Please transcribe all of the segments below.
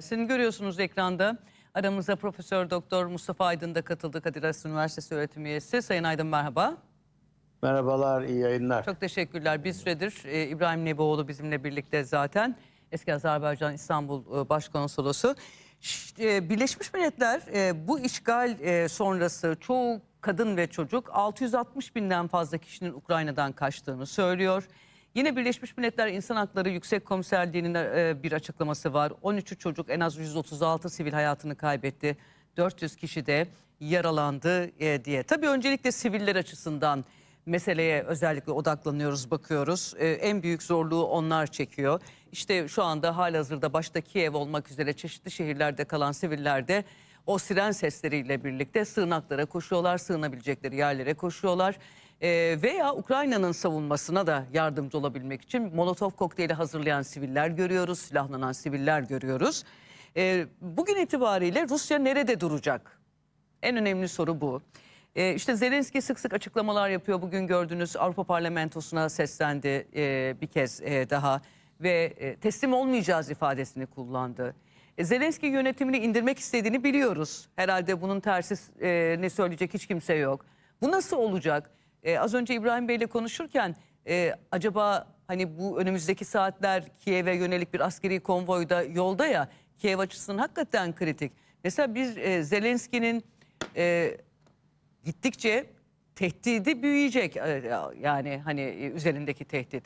Sizin görüyorsunuz ekranda. Aramıza Profesör Doktor Mustafa Aydın da katıldı. Kadir Has Üniversitesi öğretim üyesi. Sayın Aydın merhaba. Merhabalar, iyi yayınlar. Çok teşekkürler. Bir süredir e, İbrahim Nebioğlu bizimle birlikte zaten. Eski Azerbaycan İstanbul e, Başkonsolosu. E, Birleşmiş Milletler e, bu işgal e, sonrası çoğu kadın ve çocuk 660 binden fazla kişinin Ukrayna'dan kaçtığını söylüyor. Yine Birleşmiş Milletler İnsan Hakları Yüksek Komiserliği'nin e, bir açıklaması var. 13'ü çocuk en az 136 sivil hayatını kaybetti. 400 kişi de yaralandı e, diye. Tabii öncelikle siviller açısından meseleye özellikle odaklanıyoruz, bakıyoruz. Ee, en büyük zorluğu onlar çekiyor. İşte şu anda halihazırda başta Kiev olmak üzere çeşitli şehirlerde kalan siviller de o siren sesleriyle birlikte sığınaklara koşuyorlar, sığınabilecekleri yerlere koşuyorlar. Ee, veya Ukrayna'nın savunmasına da yardımcı olabilmek için Molotov kokteyli hazırlayan siviller görüyoruz, silahlanan siviller görüyoruz. Ee, bugün itibariyle Rusya nerede duracak? En önemli soru bu. Ee, işte Zelenski sık sık açıklamalar yapıyor. Bugün gördüğünüz Avrupa Parlamentosu'na seslendi e, bir kez e, daha ve e, teslim olmayacağız ifadesini kullandı. E, Zelenski yönetimini indirmek istediğini biliyoruz. Herhalde bunun tersi e, ne söyleyecek hiç kimse yok. Bu nasıl olacak? E, az önce İbrahim Bey'le konuşurken e, acaba hani bu önümüzdeki saatler Kiev'e yönelik bir askeri konvoyda yolda ya Kiev açısından hakikaten kritik. Mesela biz e, Zelenski'nin e, gittikçe tehdidi büyüyecek E, yani hani e, üzerindeki tehdit.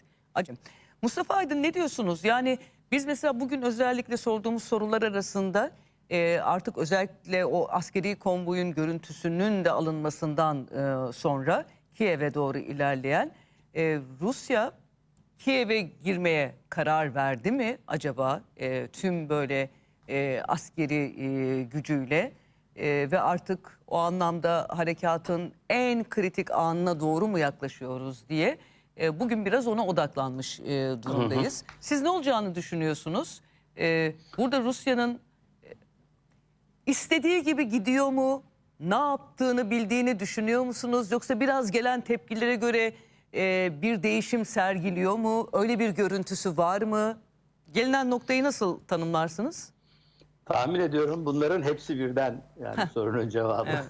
Mustafa Aydın ne diyorsunuz? Yani biz mesela bugün özellikle sorduğumuz sorular arasında e, artık özellikle o askeri konvoyun görüntüsünün de alınmasından e, sonra Kiev'e doğru ilerleyen e, Rusya Kiev'e girmeye karar verdi mi acaba e, tüm böyle e, askeri e, gücüyle E, ve artık o anlamda harekatın en kritik anına doğru mu yaklaşıyoruz diye e, bugün biraz ona odaklanmış e, durumdayız. Siz ne olacağını düşünüyorsunuz? E, burada Rusya'nın e, istediği gibi gidiyor mu? Ne yaptığını bildiğini düşünüyor musunuz? Yoksa biraz gelen tepkilere göre e, bir değişim sergiliyor mu? Öyle bir görüntüsü var mı? Gelinen noktayı nasıl tanımlarsınız? Tahmin ediyorum bunların hepsi birden yani sorunun cevabı. Evet.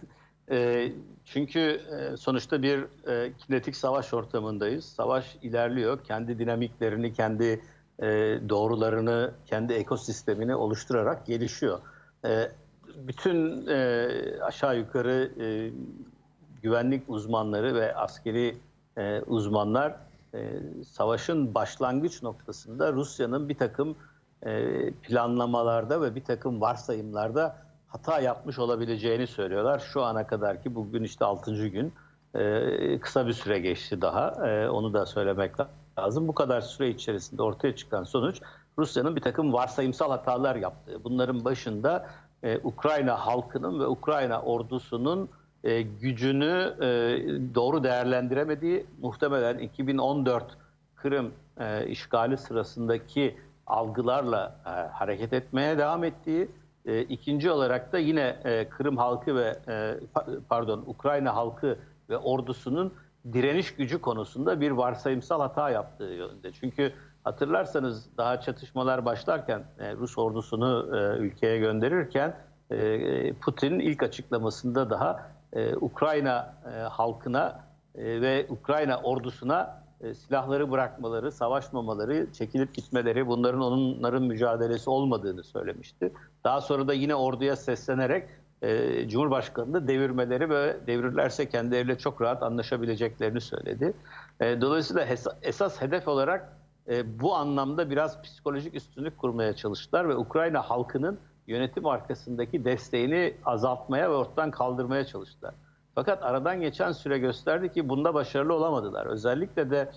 Ee, çünkü e, sonuçta bir e, kinetik savaş ortamındayız. Savaş ilerliyor. Kendi dinamiklerini, kendi e, doğrularını, kendi ekosistemini oluşturarak gelişiyor. E, bütün e, aşağı yukarı e, güvenlik uzmanları ve askeri e, uzmanlar e, savaşın başlangıç noktasında Rusya'nın bir takım e, planlamalarda ve bir takım varsayımlarda hata yapmış olabileceğini söylüyorlar. Şu ana kadar ki bugün işte 6. gün e, kısa bir süre geçti daha E, onu da söylemek lazım. Bu kadar süre içerisinde ortaya çıkan sonuç Rusya'nın bir takım varsayımsal hatalar yaptığı. Bunların başında e, Ukrayna halkının ve Ukrayna ordusunun e, gücünü e, doğru değerlendiremediği muhtemelen 2014 Kırım e, işgali sırasındaki algılarla e, hareket etmeye devam ettiği, e, ikinci olarak da yine e, Kırım halkı ve e, pa- pardon Ukrayna halkı ve ordusunun direniş gücü konusunda bir varsayımsal hata yaptığı yönünde. Çünkü hatırlarsanız daha çatışmalar başlarken e, Rus ordusunu e, ülkeye gönderirken e, Putin ilk açıklamasında daha e, Ukrayna halkına ve Ukrayna ordusuna silahları bırakmaları, savaşmamaları, çekilip gitmeleri bunların onların mücadelesi olmadığını söylemişti. Daha sonra da yine orduya seslenerek e, Cumhurbaşkanı'nı devirmeleri ve devirirlerse kendileriyle çok rahat anlaşabileceklerini söyledi. Dolayısıyla esas hedef olarak e, bu anlamda biraz psikolojik üstünlük kurmaya çalıştılar ve Ukrayna halkının yönetim arkasındaki desteğini azaltmaya ve ortadan kaldırmaya çalıştılar. Fakat aradan geçen süre gösterdi ki bunda başarılı olamadılar. Özellikle de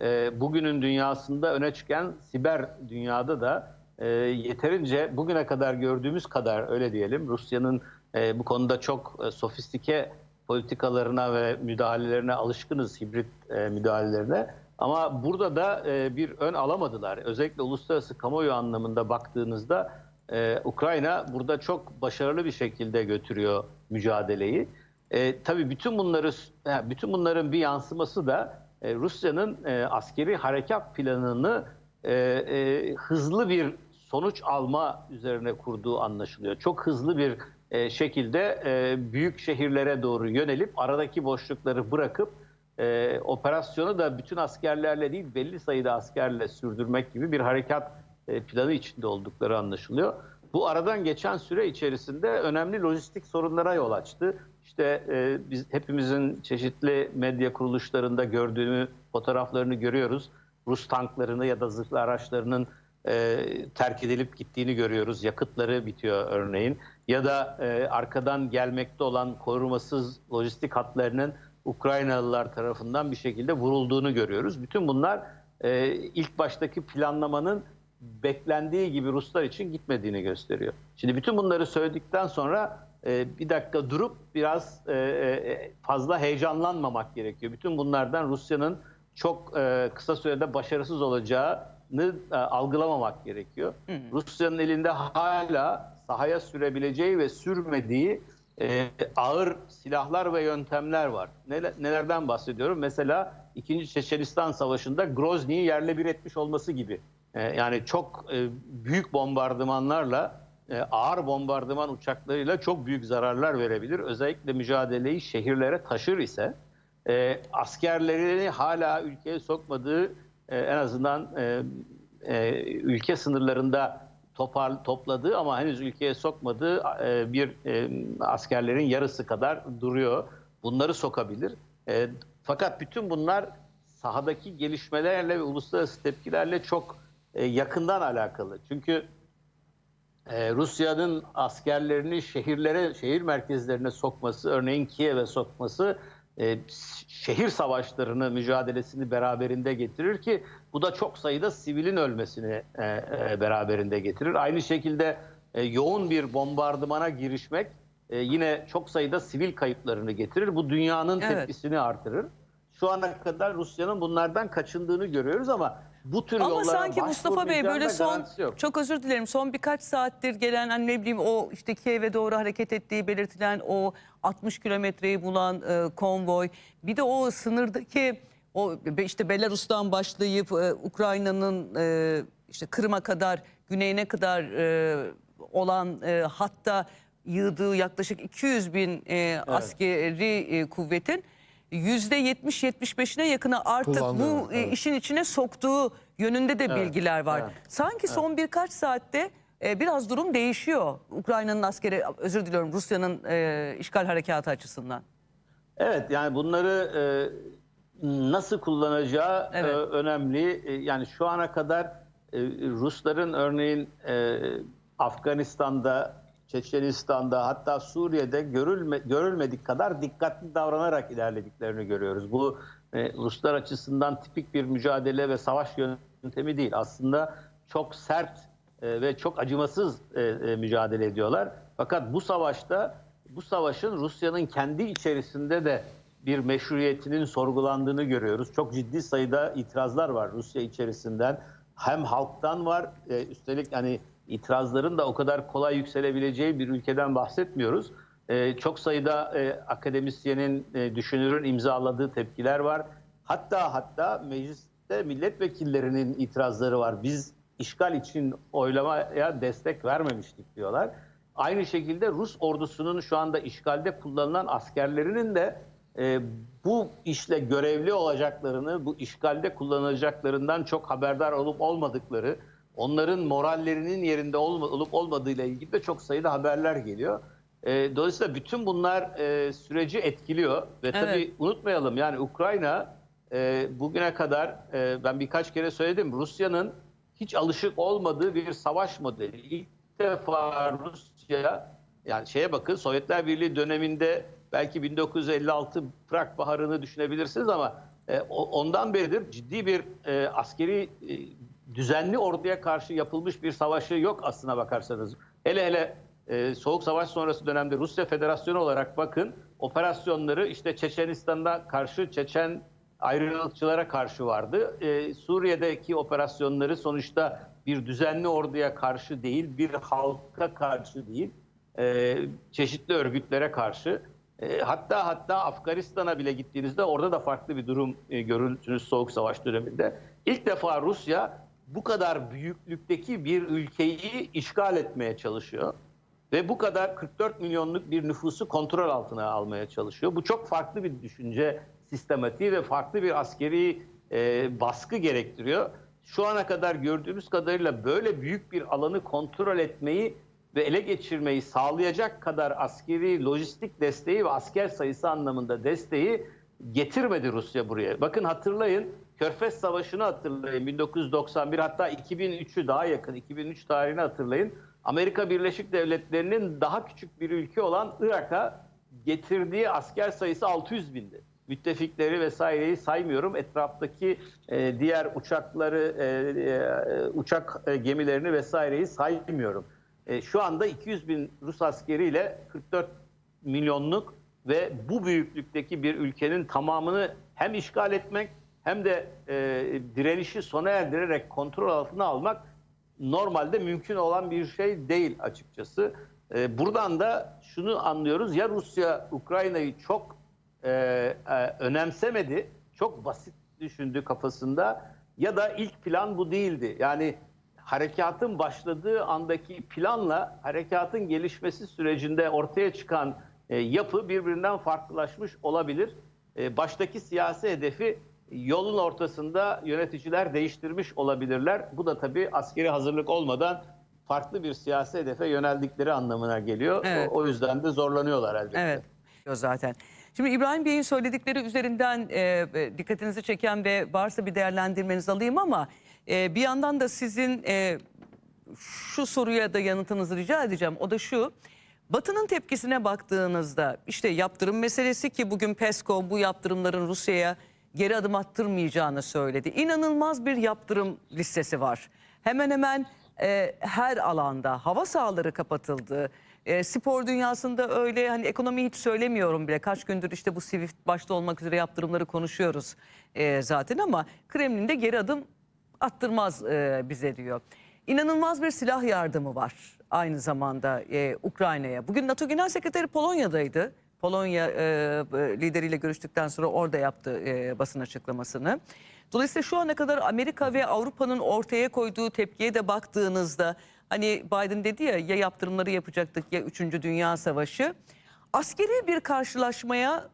e, bugünün dünyasında öne çıkan siber dünyada da e, yeterince bugüne kadar gördüğümüz kadar öyle diyelim Rusya'nın e, bu konuda çok e, sofistike politikalarına ve müdahalelerine alışkınız hibrit e, müdahalelerine. Ama burada da e, bir ön alamadılar. Özellikle uluslararası kamuoyu anlamında baktığınızda e, Ukrayna burada çok başarılı bir şekilde götürüyor mücadeleyi. E, tabii bütün bunları ha, bütün bunların bir yansıması da e, Rusya'nın e, askeri harekat planını e, e, hızlı bir sonuç alma üzerine kurduğu anlaşılıyor. Çok hızlı bir e, şekilde e, büyük şehirlere doğru yönelip aradaki boşlukları bırakıp e, operasyonu da bütün askerlerle değil belli sayıda askerle sürdürmek gibi bir harekat e, planı içinde oldukları anlaşılıyor. Bu aradan geçen süre içerisinde önemli lojistik sorunlara yol açtı. İşte e, biz hepimizin çeşitli medya kuruluşlarında gördüğümü fotoğraflarını görüyoruz. Rus tanklarını ya da zırhlı araçlarının e, terk edilip gittiğini görüyoruz. Yakıtları bitiyor örneğin. Ya da e, arkadan gelmekte olan korumasız lojistik hatlarının Ukraynalılar tarafından bir şekilde vurulduğunu görüyoruz. Bütün bunlar e, ilk baştaki planlamanın beklendiği gibi Ruslar için gitmediğini gösteriyor. Şimdi bütün bunları söyledikten sonra e, bir dakika durup biraz e, e, fazla heyecanlanmamak gerekiyor. Bütün bunlardan Rusya'nın çok e, kısa sürede başarısız olacağını e, algılamamak gerekiyor. Rusya'nın elinde hala sahaya sürebileceği ve sürmediği e, ağır silahlar ve yöntemler var. Neler, nelerden bahsediyorum? Mesela 2. Çeçenistan Savaşı'nda Grozny'yi yerle bir etmiş olması gibi. E, yani çok e, büyük bombardımanlarla, e, ağır bombardıman uçaklarıyla çok büyük zararlar verebilir. Özellikle mücadeleyi şehirlere taşır ise e, askerlerini hala ülkeye sokmadığı e, en azından e, e, ülke sınırlarında topar, topladığı ama henüz ülkeye sokmadığı e, bir e, askerlerin yarısı kadar duruyor. Bunları sokabilir. E, fakat bütün bunlar sahadaki gelişmelerle ve uluslararası tepkilerle çok e, yakından alakalı. Çünkü e, Rusya'nın askerlerini şehirlere, şehir merkezlerine sokması, örneğin Kiev'e sokması e, şehir savaşlarını, mücadelesini beraberinde getirir ki bu da çok sayıda sivilin ölmesini e, e, beraberinde getirir. Aynı şekilde e, yoğun bir bombardımana girişmek e, yine çok sayıda sivil kayıplarını getirir. Bu dünyanın Evet. tepkisini artırır. Şu ana kadar Rusya'nın bunlardan kaçındığını görüyoruz ama bu tür Ama sanki Mustafa Bey böyle son yok. çok özür dilerim son birkaç saattir gelen hani ne bileyim o işte Kiev'e doğru hareket ettiği belirtilen o 60 kilometreyi bulan e, konvoy bir de o sınırdaki o işte Belarus'tan başlayıp e, Ukrayna'nın e, işte Kırım'a kadar güneyine kadar e, olan e, hatta yığdığı yaklaşık 200 bin e, askeri e, kuvvetin %70-75'ine yakını artık Kullandığı, bu e, evet. işin içine soktuğu yönünde de bilgiler var. evet. Sanki son birkaç saatte e, biraz durum değişiyor. Ukrayna'nın askeri, özür diliyorum Rusya'nın e, işgal harekatı açısından. Evet yani bunları e, nasıl kullanacağı Evet. e, önemli. E, yani şu ana kadar e, Rusların örneğin Afganistan'da, Çeçenistan'da hatta Suriye'de görülme, görülmedik kadar dikkatli davranarak ilerlediklerini görüyoruz. Bu Ruslar açısından tipik bir mücadele ve savaş yöntemi değil. Aslında çok sert ve çok acımasız mücadele ediyorlar. Fakat bu savaşta bu savaşın Rusya'nın kendi içerisinde de bir meşruiyetinin sorgulandığını görüyoruz. Çok ciddi sayıda itirazlar var Rusya içerisinden. Hem halktan var, e, üstelik hani itirazların da o kadar kolay yükselebileceği bir ülkeden bahsetmiyoruz. E, çok sayıda e, akademisyenin, e, düşünürün imzaladığı tepkiler var. Hatta hatta mecliste milletvekillerinin itirazları var. Biz işgal için oylamaya destek vermemiştik diyorlar. Aynı şekilde Rus ordusunun şu anda işgalde kullanılan askerlerinin de e, bu işle görevli olacaklarını, bu işgalde kullanılacaklarından çok haberdar olup olmadıkları, onların morallerinin yerinde olma, olup olmadığıyla ilgili de çok sayıda haberler geliyor. E, dolayısıyla bütün bunlar e, süreci etkiliyor ve tabii Evet. unutmayalım yani Ukrayna e, bugüne kadar e, ben birkaç kere söyledim Rusya'nın hiç alışık olmadığı bir savaş modeli. İlk defa Rusya yani şeye bakın Sovyetler Birliği döneminde belki 1956 Prag Baharı'nı düşünebilirsiniz ama e, ondan beridir ciddi bir e, askeri e, düzenli orduya karşı yapılmış bir savaşı yok aslına bakarsanız. Hele hele e, Soğuk Savaş sonrası dönemde Rusya Federasyonu olarak bakın operasyonları işte Çeçenistan'da karşı Çeçen ayrılıkçılara karşı vardı. Ee, Suriye'deki operasyonları sonuçta bir düzenli orduya karşı değil, bir halka karşı değil, e, çeşitli örgütlere karşı. E, hatta hatta Afganistan'a bile gittiğinizde orada da farklı bir durum e, görürsünüz Soğuk Savaş döneminde. İlk defa Rusya bu kadar büyüklükteki bir ülkeyi işgal etmeye çalışıyor. Ve bu kadar 44 milyonluk bir nüfusu kontrol altına almaya çalışıyor. Bu çok farklı bir düşünce sistematiği ve farklı bir askeri e, baskı gerektiriyor. Şu ana kadar gördüğümüz kadarıyla böyle büyük bir alanı kontrol etmeyi ve ele geçirmeyi sağlayacak kadar askeri lojistik desteği ve asker sayısı anlamında desteği getirmedi Rusya buraya. Bakın hatırlayın Körfez Savaşı'nı hatırlayın 1991 hatta 2003'ü daha yakın 2003 tarihini hatırlayın. Amerika Birleşik Devletleri'nin daha küçük bir ülke olan Irak'a getirdiği asker sayısı 600 bindi. Müttefikleri vesaireyi saymıyorum. Etraftaki e, diğer uçakları, e, e, uçak e, gemilerini vesaireyi saymıyorum. E, şu anda 200 bin Rus askeriyle 44 milyonluk ve bu büyüklükteki bir ülkenin tamamını hem işgal etmek hem de e, direnişi sona erdirerek kontrol altına almak normalde mümkün olan bir şey değil açıkçası. E, buradan da şunu anlıyoruz ya Rusya Ukrayna'yı çok e, e, önemsemedi, çok basit düşündü kafasında ya da ilk plan bu değildi. Yani harekatın başladığı andaki planla harekatın gelişmesi sürecinde ortaya çıkan e, yapı birbirinden farklılaşmış olabilir. E, baştaki siyasi hedefi yolun ortasında yöneticiler değiştirmiş olabilirler. Bu da tabii askeri hazırlık olmadan farklı bir siyasi hedefe yöneldikleri anlamına geliyor. Evet. O, o yüzden de zorlanıyorlar elbette. Evet. Zaten. Şimdi İbrahim Bey'in söyledikleri üzerinden e, e, dikkatinizi çeken ve varsa bir değerlendirmenizi alayım ama e, bir yandan da sizin e, şu soruya da yanıtınızı rica edeceğim. O da şu. Batı'nın tepkisine baktığınızda işte yaptırım meselesi ki bugün PESCO bu yaptırımların Rusya'ya geri adım attırmayacağını söyledi. İnanılmaz bir yaptırım listesi var. Hemen hemen e, her alanda hava sahaları kapatıldı. E, spor dünyasında öyle hani ekonomi hiç söylemiyorum bile. Kaç gündür işte bu Swift başta olmak üzere yaptırımları konuşuyoruz e, zaten ama Kremlin'de geri adım attırmaz e, bize diyor. İnanılmaz bir silah yardımı var aynı zamanda e, Ukrayna'ya. Bugün NATO Genel Sekreteri Polonya'daydı. Polonya e, lideriyle görüştükten sonra orada yaptı basın açıklamasını. Dolayısıyla şu ana kadar Amerika ve Avrupa'nın ortaya koyduğu tepkiye de baktığınızda hani Biden dedi ya ya yaptırımları yapacaktık ya 3. Dünya Savaşı. Askeri bir karşılaşmaya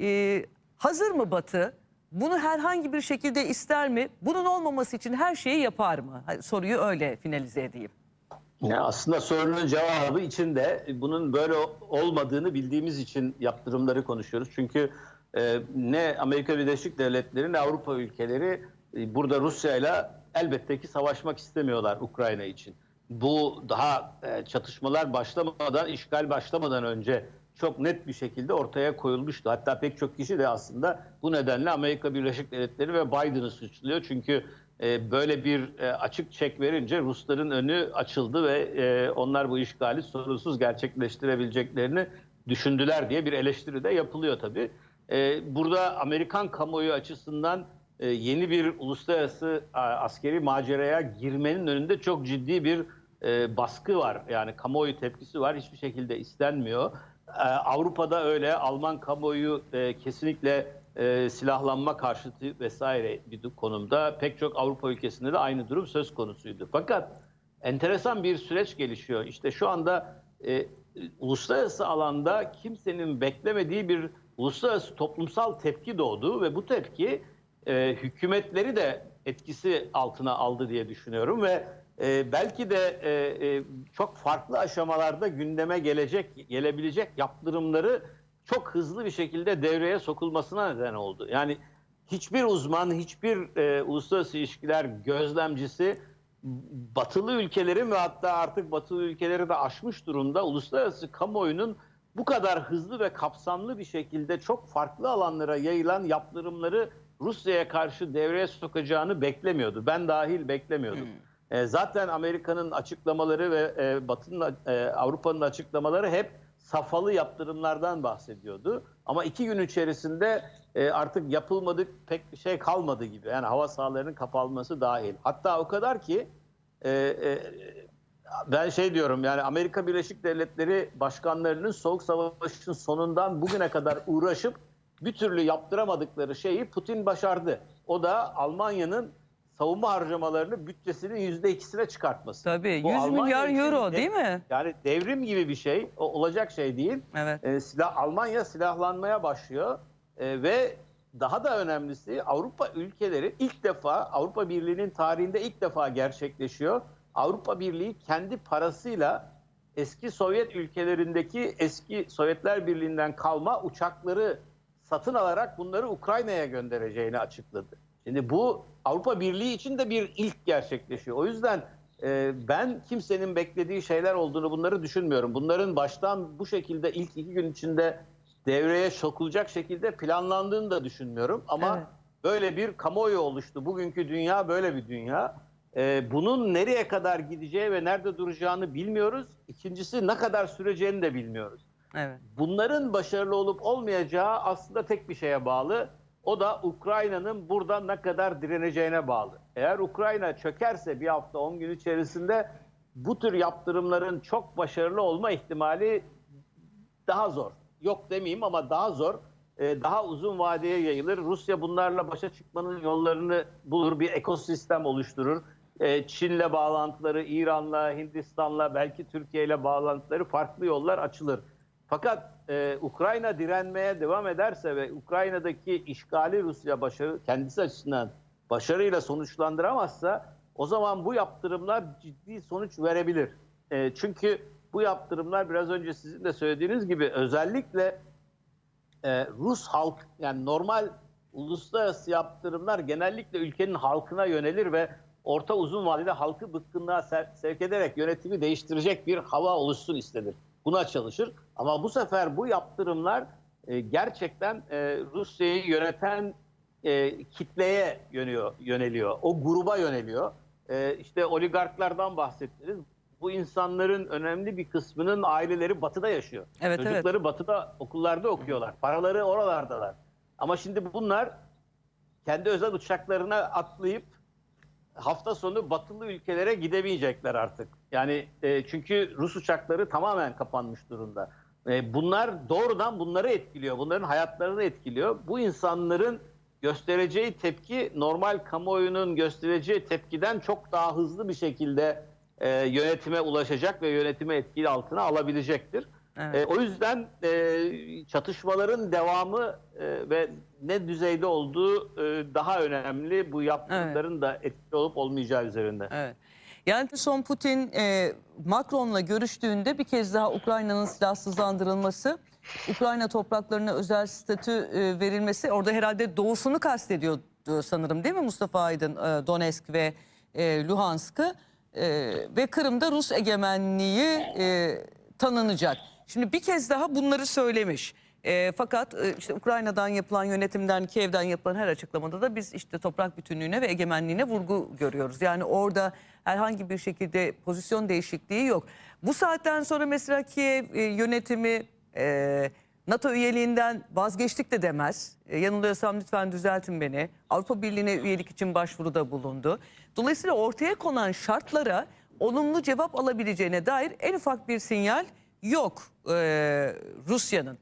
e, hazır mı Batı? Bunu herhangi bir şekilde ister mi? Bunun olmaması için her şeyi yapar mı? Soruyu öyle finalize edeyim. Ya aslında sorunun cevabı içinde bunun böyle olmadığını bildiğimiz için yaptırımları konuşuyoruz. Çünkü e, ne Amerika Birleşik Devletleri ne Avrupa ülkeleri e, burada Rusya ile elbette ki savaşmak istemiyorlar Ukrayna için. Bu daha e, çatışmalar başlamadan, işgal başlamadan önce çok net bir şekilde ortaya koyulmuştu. Hatta pek çok kişi de aslında bu nedenle Amerika Birleşik Devletleri ve Biden'ı suçluyor. Çünkü e, böyle bir e, açık çek verince Rusların önü açıldı ve e, onlar bu işgali sorunsuz gerçekleştirebileceklerini düşündüler diye bir eleştiri de yapılıyor tabii. Burada Amerikan kamuoyu açısından yeni bir uluslararası askeri maceraya girmenin önünde çok ciddi bir baskı var. Yani kamuoyu tepkisi var. Hiçbir şekilde istenmiyor. E, Avrupa'da öyle. Alman kamuoyu e, kesinlikle e, silahlanma karşıtı vesaire bir konumda. Pek çok Avrupa ülkesinde de aynı durum söz konusuydu. Fakat enteresan bir süreç gelişiyor. İşte şu anda e, uluslararası alanda kimsenin beklemediği bir uluslararası toplumsal tepki doğdu ve bu tepki e, hükümetleri de etkisi altına aldı diye düşünüyorum ve e, belki de e, e, çok farklı aşamalarda gündeme gelecek gelebilecek yaptırımları çok hızlı bir şekilde devreye sokulmasına neden oldu. Yani hiçbir uzman, hiçbir e, uluslararası ilişkiler gözlemcisi batılı ülkelerin ve hatta artık batılı ülkeleri de aşmış durumda uluslararası kamuoyunun bu kadar hızlı ve kapsamlı bir şekilde çok farklı alanlara yayılan yaptırımları Rusya'ya karşı devreye sokacağını beklemiyordu. Ben dahil beklemiyordum. E, zaten Amerika'nın açıklamaları ve e, Batı'nın e, Avrupa'nın açıklamaları hep safalı yaptırımlardan bahsediyordu. Ama iki gün içerisinde e, artık yapılmadık pek bir şey kalmadı gibi. Yani hava sahalarının kapatılması dahil. Hatta o kadar ki e, e, ben şey diyorum yani Amerika Birleşik Devletleri başkanlarının Soğuk Savaş'ın sonundan bugüne kadar uğraşıp bir türlü yaptıramadıkları şeyi Putin başardı. O da Almanya'nın savunma harcamalarını bütçesinin yüzde ikisine çıkartması. Tabii 100 Bu Almanya milyar için euro de- değil mi? Yani devrim gibi bir şey, o- olacak şey değil. Evet. E, silah Almanya silahlanmaya başlıyor E, ve daha da önemlisi Avrupa ülkeleri ilk defa Avrupa Birliği'nin tarihinde ilk defa gerçekleşiyor. Avrupa Birliği kendi parasıyla eski Sovyet ülkelerindeki eski Sovyetler Birliği'nden kalma uçakları satın alarak bunları Ukrayna'ya göndereceğini açıkladı. Şimdi bu Avrupa Birliği için de bir ilk gerçekleşiyor. O yüzden e, ben kimsenin beklediği şeyler olduğunu bunları düşünmüyorum. Bunların baştan bu şekilde ilk iki gün içinde devreye sokulacak şekilde planlandığını da düşünmüyorum. Ama Evet. böyle bir kamuoyu oluştu. Bugünkü dünya böyle bir dünya. E, bunun nereye kadar gideceği ve nerede duracağını bilmiyoruz. İkincisi ne kadar süreceğini de bilmiyoruz. Evet. Bunların başarılı olup olmayacağı aslında tek bir şeye bağlı. O da Ukrayna'nın burada ne kadar direneceğine bağlı. Eğer Ukrayna çökerse bir hafta 10 gün içerisinde bu tür yaptırımların çok başarılı olma ihtimali daha zor. Yok demeyeyim ama daha zor. Ee, daha uzun vadeye yayılır. Rusya bunlarla başa çıkmanın yollarını bulur. Bir ekosistem oluşturur. Ee, Çin'le bağlantıları, İran'la, Hindistan'la, belki Türkiye'yle bağlantıları farklı yollar açılır. Fakat e, Ukrayna direnmeye devam ederse ve Ukrayna'daki işgali Rusya başarı kendisi açısından başarıyla sonuçlandıramazsa o zaman bu yaptırımlar ciddi sonuç verebilir. E, çünkü bu yaptırımlar biraz önce sizin de söylediğiniz gibi özellikle e, Rus halk yani normal uluslararası yaptırımlar genellikle ülkenin halkına yönelir ve orta uzun vadede halkı bıkkınlığa sevk ederek yönetimi değiştirecek bir hava oluşsun istenir. Buna çalışır. Ama bu sefer bu yaptırımlar e, gerçekten e, Rusya'yı yöneten e, kitleye yöneliyor, yöneliyor. O gruba yöneliyor. E, işte oligarklardan bahsettiniz. Bu insanların önemli bir kısmının aileleri batıda yaşıyor. Evet, evet. Çocukları batıda okullarda okuyorlar. Paraları oralardalar. Ama şimdi bunlar kendi özel uçaklarına atlayıp hafta sonu batılı ülkelere gidemeyecekler artık. Yani e, çünkü Rus uçakları tamamen kapanmış durumda. E, bunlar doğrudan bunları etkiliyor. Bunların hayatlarını etkiliyor. Bu insanların göstereceği tepki normal kamuoyunun göstereceği tepkiden çok daha hızlı bir şekilde e, yönetime ulaşacak ve yönetime etkili altına alabilecektir. Evet. E, o yüzden e, çatışmaların devamı e, ve ne düzeyde olduğu e, daha önemli bu yaptırımların da etkili olup olmayacağı üzerinde. Evet. Yani son Putin e, Macron'la görüştüğünde bir kez daha Ukrayna'nın silahsızlandırılması, Ukrayna topraklarına özel statü e, verilmesi, orada herhalde doğusunu kastediyordu sanırım değil mi Mustafa Aydın? E, Donetsk ve e, Luhansk'ı e, ve Kırım'da Rus egemenliği e, tanınacak. Şimdi bir kez daha bunları söylemiş. E, fakat e, işte Ukrayna'dan yapılan yönetimden, Kiev'den yapılan her açıklamada da biz işte toprak bütünlüğüne ve egemenliğine vurgu görüyoruz. Yani orada herhangi bir şekilde pozisyon değişikliği yok. Bu saatten sonra mesela Kiev e, yönetimi e, NATO üyeliğinden vazgeçtik de demez. E, yanılıyorsam lütfen düzeltin beni. Avrupa Birliği'ne üyelik için başvuruda bulundu. Dolayısıyla ortaya konan şartlara olumlu cevap alabileceğine dair en ufak bir sinyal yok e, Rusya'nın.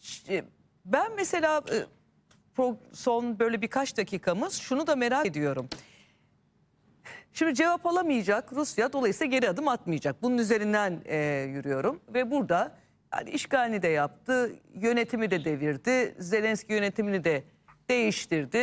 Ş- Ben mesela e, son böyle birkaç dakikamız şunu da merak ediyorum. Şimdi cevap alamayacak Rusya dolayısıyla geri adım atmayacak. Bunun üzerinden e, yürüyorum ve burada yani işgalini de yaptı, yönetimi de devirdi, Zelenski yönetimini de değiştirdi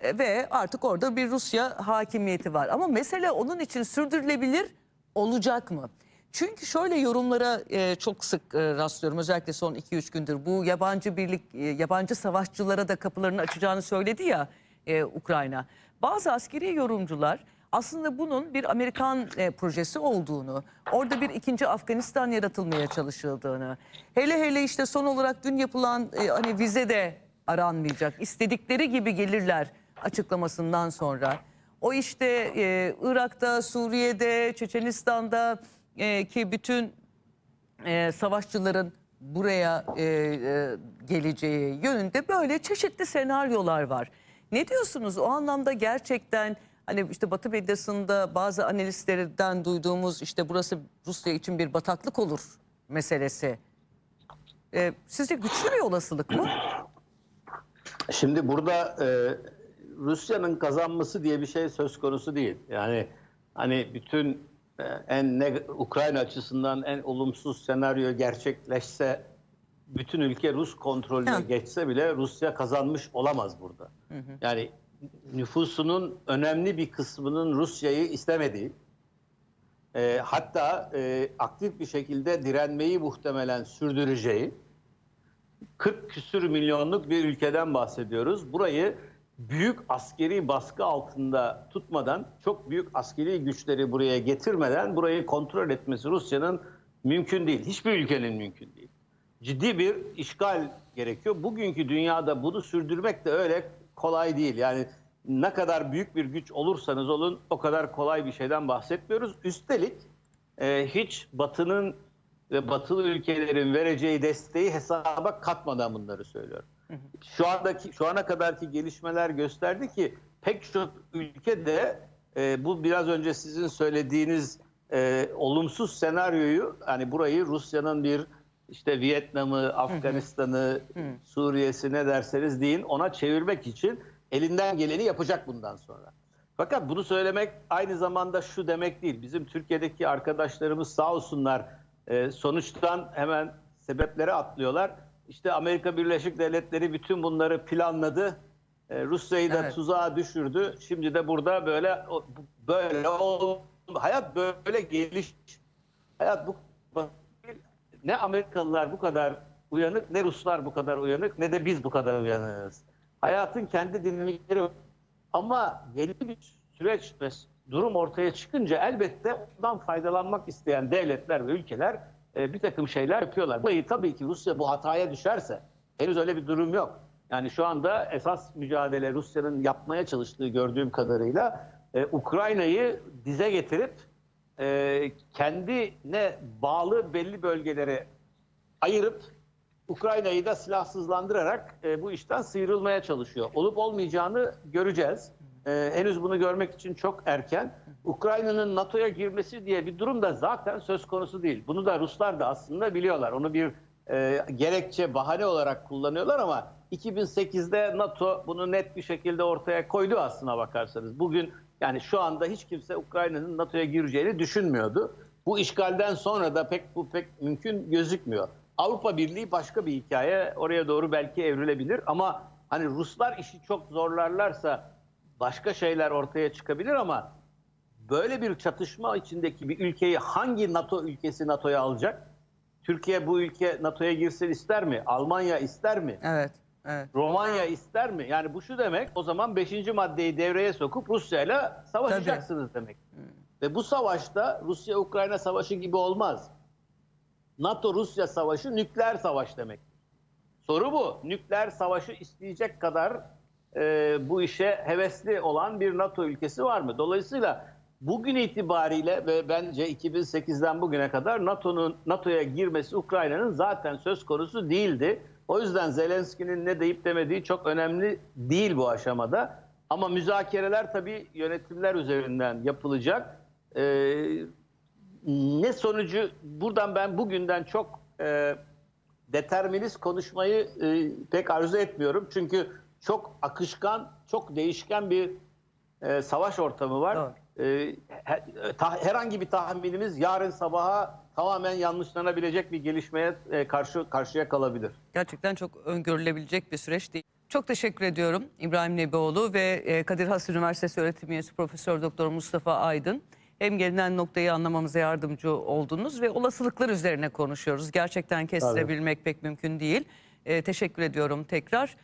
e, ve artık orada bir Rusya hakimiyeti var. Ama mesele onun için sürdürülebilir olacak mı? Çünkü şöyle yorumlara e, çok sık e, rastlıyorum özellikle son 2-3 gündür. Bu yabancı birlik, e, yabancı savaşçılara da kapılarını açacağını söyledi ya e, Ukrayna. Bazı askeri yorumcular aslında bunun bir Amerikan e, projesi olduğunu, orada bir ikinci Afganistan yaratılmaya çalışıldığını, hele hele işte son olarak dün yapılan e, hani vize de aranmayacak, istedikleri gibi gelirler açıklamasından sonra. O işte e, Irak'ta, Suriye'de, Çeçenistan'da e, ki bütün e, savaşçıların buraya e, e, geleceği yönünde böyle çeşitli senaryolar var. Ne diyorsunuz o anlamda gerçekten hani işte Batı medyasında bazı analistlerden duyduğumuz işte burası Rusya için bir bataklık olur meselesi. E, sizce güçlü bir olasılık mı? Şimdi burada e, Rusya'nın kazanması diye bir şey söz konusu değil. Yani hani bütün en neg- Ukrayna açısından en olumsuz senaryo gerçekleşse bütün ülke Rus kontrolüne Evet. geçse bile Rusya kazanmış olamaz burada. Yani nüfusunun önemli bir kısmının Rusya'yı istemediği, e, hatta e, aktif bir şekilde direnmeyi muhtemelen sürdüreceği 40 küsür milyonluk bir ülkeden bahsediyoruz. Burayı büyük askeri baskı altında tutmadan, çok büyük askeri güçleri buraya getirmeden burayı kontrol etmesi Rusya'nın mümkün değil. Hiçbir ülkenin mümkün değil. Ciddi bir işgal gerekiyor. Bugünkü dünyada bunu sürdürmek de öyle kolay değil. Yani ne kadar büyük bir güç olursanız olun o kadar kolay bir şeyden bahsetmiyoruz. Üstelik e, hiç Batı'nın ve Batılı ülkelerin vereceği desteği hesaba katmadan bunları söylüyorum. Şu andaki şu ana kadarki gelişmeler gösterdi ki pek çok ülkede e, bu biraz önce sizin söylediğiniz e, olumsuz senaryoyu hani burayı Rusya'nın bir işte Vietnam'ı, Afganistan'ı, Suriye'si ne derseniz deyin ona çevirmek için elinden geleni yapacak bundan sonra. Fakat bunu söylemek aynı zamanda şu demek değil. Bizim Türkiye'deki arkadaşlarımız sağ olsunlar e, sonuçtan hemen sebeplere atlıyorlar. İşte Amerika Birleşik Devletleri bütün bunları planladı. E, Rusya'yı da Evet. tuzağa düşürdü. Şimdi de burada böyle böyle hayat böyle geliş hayat bu ne Amerikalılar bu kadar uyanık ne Ruslar bu kadar uyanık ne de biz bu kadar uyanığız. Hayatın kendi dinamikleri ama belli bir süreç ve durum ortaya çıkınca elbette ondan faydalanmak isteyen devletler ve ülkeler e, bir takım şeyler yapıyorlar. Burayı tabii ki Rusya bu hataya düşerse henüz öyle bir durum yok. Yani şu anda esas mücadele Rusya'nın yapmaya çalıştığı gördüğüm kadarıyla e, Ukrayna'yı dize getirip e, kendine bağlı belli bölgelere ayırıp Ukrayna'yı da silahsızlandırarak e, bu işten sıyrılmaya çalışıyor. Olup olmayacağını göreceğiz. E, henüz bunu görmek için çok erken. Ukrayna'nın NATO'ya girmesi diye bir durum da zaten söz konusu değil. Bunu da Ruslar da aslında biliyorlar. Onu bir e, gerekçe, bahane olarak kullanıyorlar ama 2008'de NATO bunu net bir şekilde ortaya koydu aslına bakarsanız. Bugün yani şu anda hiç kimse Ukrayna'nın NATO'ya gireceğini düşünmüyordu. Bu işgalden sonra da pek bu pek mümkün gözükmüyor. Avrupa Birliği başka bir hikaye. Oraya doğru belki evrilebilir ama hani Ruslar işi çok zorlarlarsa başka şeyler ortaya çıkabilir ama böyle bir çatışma içindeki bir ülkeyi hangi NATO ülkesi NATO'ya alacak? Türkiye bu ülke NATO'ya girsin ister mi? Almanya ister mi? Evet. Evet. Romanya ister mi? Yani bu şu demek o zaman 5. maddeyi devreye sokup Rusya ile savaşacaksınız demek. Ve bu savaşta Rusya-Ukrayna savaşı gibi olmaz. NATO-Rusya savaşı nükleer savaş demek. Soru bu. Nükleer savaşı isteyecek kadar e, bu işe hevesli olan bir NATO ülkesi var mı? Dolayısıyla bugün itibariyle ve bence 2008'den bugüne kadar NATO'nun NATO'ya girmesi Ukrayna'nın zaten söz konusu değildi. O yüzden Zelenski'nin ne deyip demediği çok önemli değil bu aşamada. Ama müzakereler tabii yönetimler üzerinden yapılacak. Ee, ne sonucu buradan ben bugünden çok e, determinist konuşmayı e, pek arzu etmiyorum. Çünkü çok akışkan, çok değişken bir e, savaş ortamı var. Doğru. E, he- ta- herhangi bir tahminimiz yarın sabaha tamamen yanlışlanabilecek bir gelişmeye e, karşı karşıya kalabilir. Gerçekten çok öngörülebilecek bir süreç değil. Çok teşekkür ediyorum İbrahim Nebioğlu ve e, Kadir Has Üniversitesi öğretim üyesi Profesör Doktor Mustafa Aydın. Hem gelinen noktayı anlamamıza yardımcı oldunuz ve olasılıklar üzerine konuşuyoruz. Gerçekten kestirebilmek pek mümkün değil. E, teşekkür ediyorum tekrar.